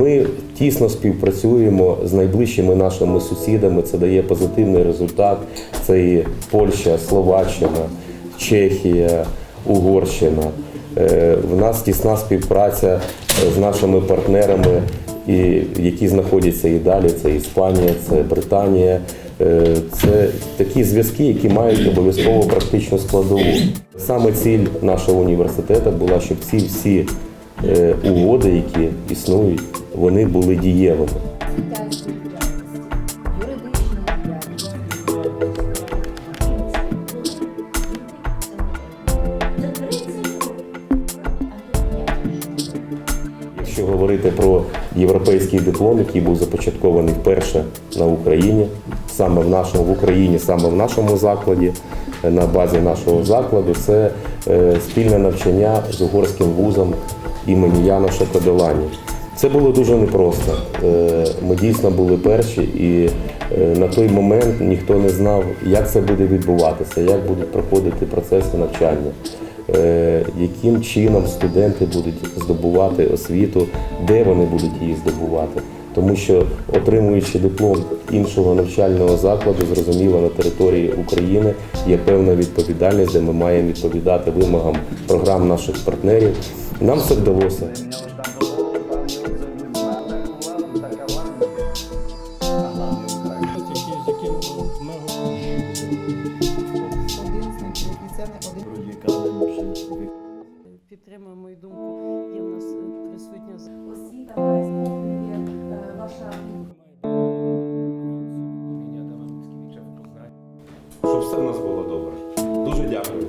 Ми тісно співпрацюємо з найближчими нашими сусідами. Це дає позитивний результат. Це і Польща, Словаччина, Чехія, Угорщина. Е, В нас тісна співпраця е, з нашими партнерами, які знаходяться і далі. Це Іспанія, це Британія. Е, Це такі зв'язки, які мають обов'язково практичну складову. Саме ціль нашого університету була, щоб ці всі е, угоди, які існують, вони були дієвими. Якщо говорити про європейський диплом, який був започаткований вперше на Україні, саме в нашому в Україні, саме в нашому закладі, е, на базі нашого закладу, це е, спільне навчання з угорським вузом імені Яноша Кадолані. Це було дуже непросто. Е, Ми дійсно були перші, і на той момент ніхто не знав, як це буде відбуватися, як будуть проходити процеси навчання. Е, яким чином студенти будуть здобувати освіту, де вони будуть її здобувати. Тому що отримуючи диплом іншого навчального закладу, зрозуміло, на території України є певна відповідальність, де ми маємо відповідати вимогам програм наших партнерів. Нам це вдалося. Підтримує мою думку. Є в нас е, присутня Освіта є е, ваша Щоб все в нас було добре. Дуже дякую.